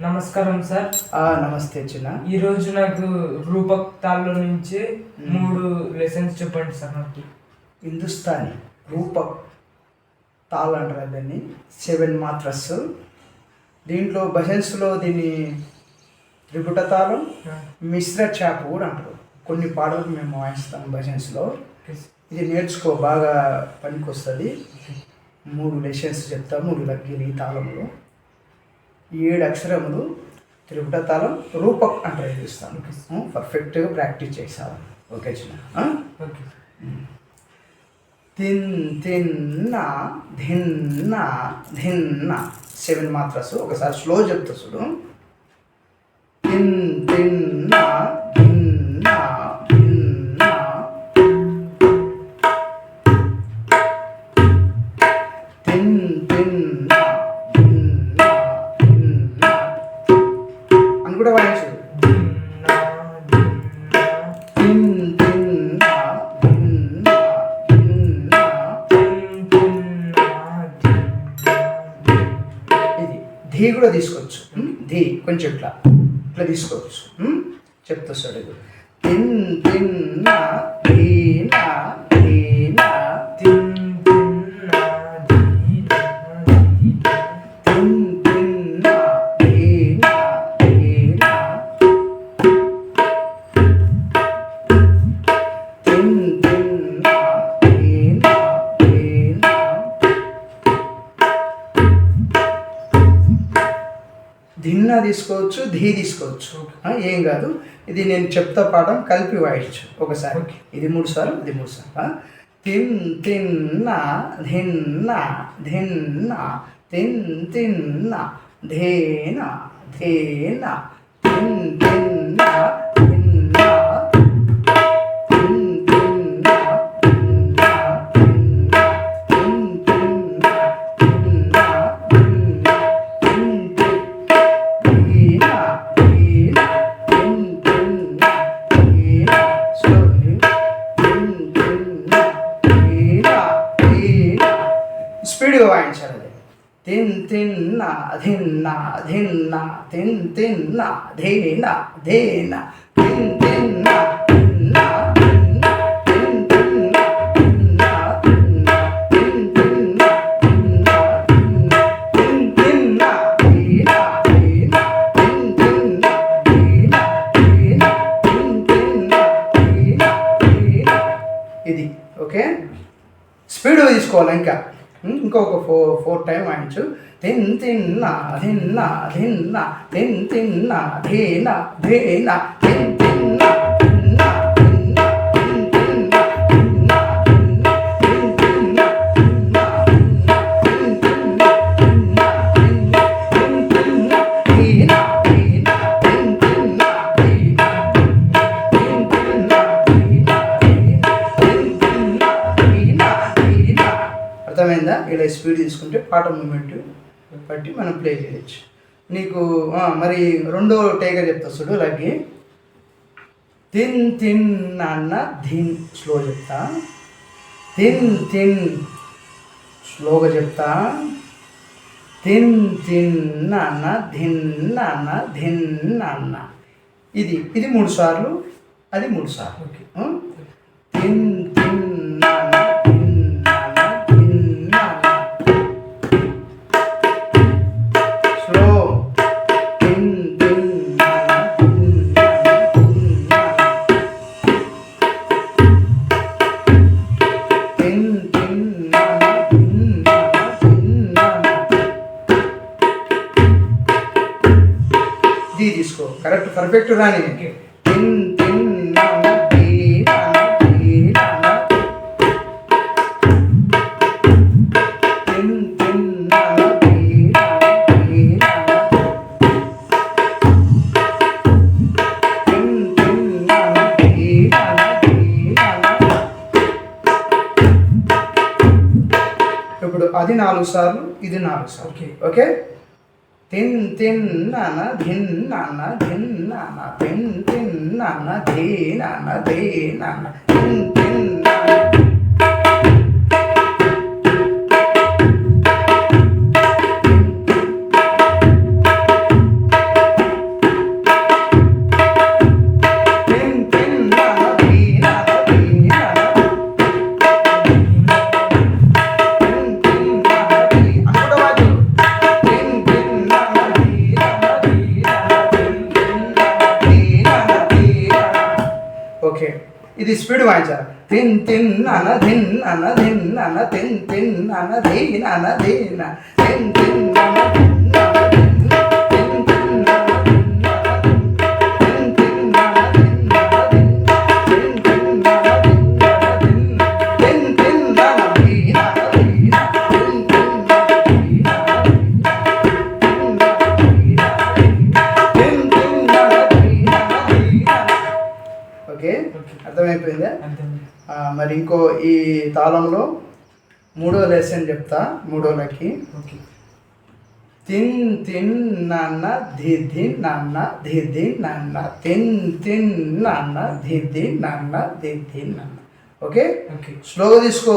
నమస్కారం సార్. నమస్తే చిన్న ఈ రోజు నాకు రూపక్ తాళ్ళ నుంచి మూడు లెసన్స్ చెప్పండి సార్ నాకు హిందుస్థానీ రూపక్ తాల్ అంటారు దాన్ని? సెవెన్ మాత్రస్ దీంట్లో భజన్స్లో దీన్ని త్రిపుట తాళం మిశ్ర చాప్ కూడా అంటారు. కొన్ని పాటలు మేము వాయిస్తాం భజన్స్లో ఇది నేర్చుకో బాగా పనికొస్తుంది. మూడు లెసన్స్ చెప్తా మూడు లగ్గీలు ఈ ఏడు అక్షరములు త్రిపుట తాళం రూపక్ అంటారు చూస్తాను. పర్ఫెక్ట్గా ప్రాక్టీస్ చేసాను ఓకే చిన్న. తిన్ తిన్న ధిన్న ధిన్న సెవెన్ మాత్రస్ ఒకసారి స్లో చెప్తా చూడు. తిన్ తిన్న కూడా వాయించు ఇది ధీ కూడా తీసుకోవచ్చు. ధీ కొంచెం ఇట్లా. ఇట్లా తీసుకోవచ్చు. చెప్తా సార్. ఇది తిన్ తిన్న ధీనా ధిన్న తీసుకోవచ్చు ధీ తీసుకోవచ్చు. ఏం కాదు. ఇది నేను చెప్తా పాఠం కలిపి వాయించు. ఒకసారి. ఇది మూడు సార్లు ఇది మూడు సార్లు? తిన్ తిన్న ధిన్న ధిన్న తిన్ తిన్న ధేన ధేన తిన్ తిన్న ధిన్న ధిన్న తిన్ తిన్న ధేన ధేన ధీన ధీన తిన్ తిన్న తిన్న ఇది ఓకే స్పీడ్ తీసుకోవాలి ఇంకా ఇంకొక ఫోర్ ఫోర్ టైం వాయించు. తిన్ తిన్న తిన్న తిన్న తిన్ తిన్న ధీన ధీన తిన్ స్పీడ్ తీసుకుంటే పాట మూమెంట్ బట్టి మనం ప్లే చేయొచ్చు. నీకు మరి రెండో టేకర్ చెప్తా చూడు లగ్గి తిన్ తిన్ అన్న ధిన్ స్లో చెప్తా. తిన్ తిన్ స్లోగా చెప్తా. తిన్ తిన్ అన్న ధిన్ అన్న ధిన్ అన్న ఇది ఇది మూడు సార్లు అది మూడు సార్లు. ఓకే తిన్ పర్ఫెక్ట్ రాని తిన్ అన్న ఇప్పుడు అది నాలుగు సార్లు ఇది నాలుగు సార్లు. ఓకే. తిన్ తిన్ నాన్న ధిన్ నాన్న ధిన్ నాన్న తిన్ తిన్ నాన్న ధీ నాన్న ధీ నాన్న తిన్ ఇది స్పీడ్ వాయించాలి తిన్ తిన్ అన ధిన్ అన ధిన్ అన తిన్ తిన్ అన ధీన్ అన ధీన్ తిన్ తిన్ ఓకే అర్థమైపోయిందా? మరి ఇంకో ఈ తాళంలో మూడో లెసన్ చెప్తా మూడోలకి ఓకే తిన్ తిన్ నాన్న ధి ధి నాన్న ధి ధి నాన్న తిన్ తిన్ నాన్న ధి ధి నాన్న ధి ధి నాన్న. ఓకే? ఓకే. స్లోగా తీసుకో.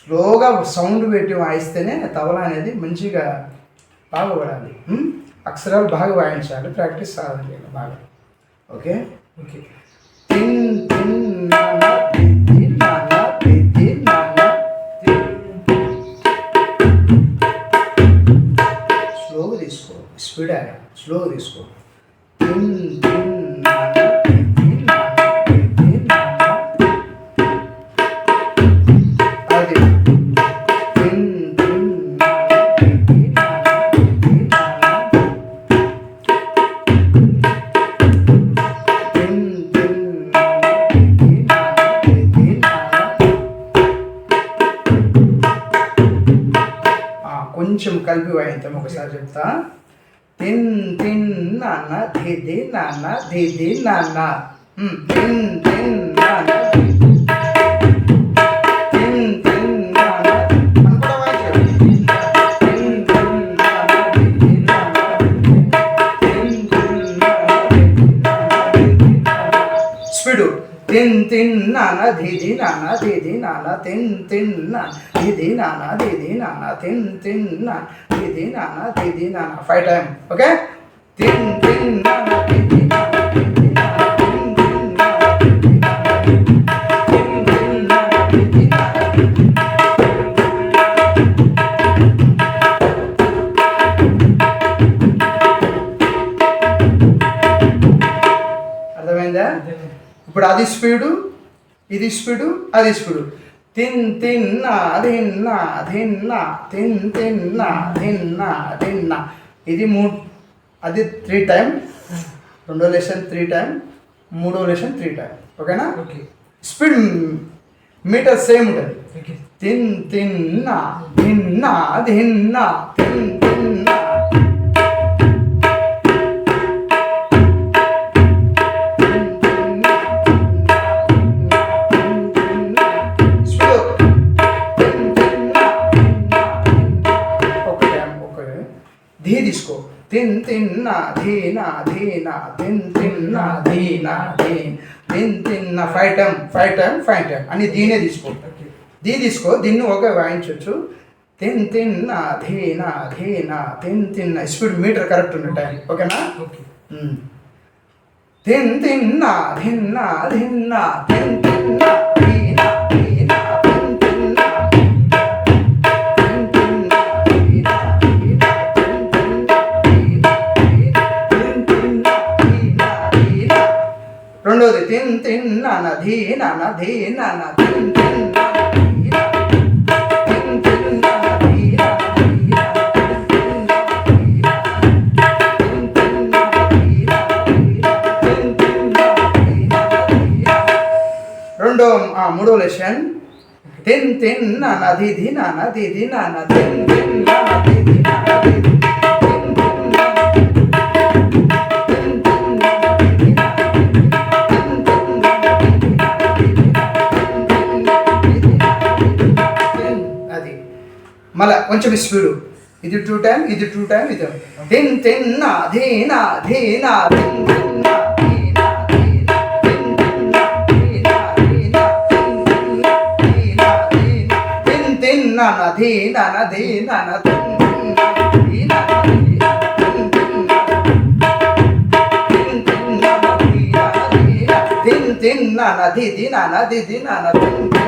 స్లోగా సౌండ్ పెట్టి వాయిస్తేనే తబలా అనేది మంచిగా బాగా పడాలి? అక్షరాలు బాగా వాయించాలి ప్రాక్టీస్ సాధన బాగా. ఓకే? ఓకే. స్లోగా తీసుకో. స్పీడ్ స్లోగా తీసుకో. కలిపి వాయిద్దాం ఒకసారి చెప్తా. తిన్ తిన్ నాన్న ధి ధి నాన్న ధి నాన్న. తిన్ తిన్ నాన్న స్పీడు తిన్ తిన్ నాన్న ధీది నాన్న ధీది నాన్న తిన్ తిన్ నాన్న ధీది నాన్న ధీది నాన్న తిన్ తిన్ నాన్న ధీది నాన్న ధీది నాన్న ఫైవ్ టైం ఓకే తిన్ తిన్ ఇప్పుడు అది స్పీడు ఇది స్పీడు అది స్పీడు. తిన్ తిన్న ధిన్న ధిన్న తిన్ తిన్న ధిన్న ధిన్న ఇది మూడు అది త్రీ టైం రెండో లెసన్ త్రీ టైం మూడో లెసన్ త్రీ టైం ఓకేనా? ఓకే. స్పీడ్ మీటర్ సేమ్ ఉంటుంది. తిన్ తిన్న ధిన్న ధిన్న తిన్ తిన్న తిన్ తిన్న ధీన ధీన తిన్ తిన్న ధీన ధీన్ తిన్ తిన్న five time five time five time అని దీనే తీసుకో దీ తీసుకో దీన్ని ఒకే వాయించవచ్చు తిన్ తిన్న ధీన ధీన తిన్ తిన్న. స్పీడ్ మీటర్ కరెక్ట్ ఉన్న టైం. ఓకేనా? ఓకే. తిన్ తిన్న ధిన్న ధిన్న తిన్ రెండోది తిన్ తిన్ నధీ నధీ నన తిన్ తిన్ రెండో ఆ మూడో లెషన్ తిన్ తిన్ నది ది నది ది నన తిన్ తిన్ నది ది నది మళ్ళా కొంచెం స్పీడు ఇది టూ టైం ఇది టూ టైం ఇది తిన్ తిన్న ధీన ధీన తిన్ తిన్న ధీన ధీన తిన్న ధీన ధీన తిన్ తిన్న నది దిన నది దిన తిన్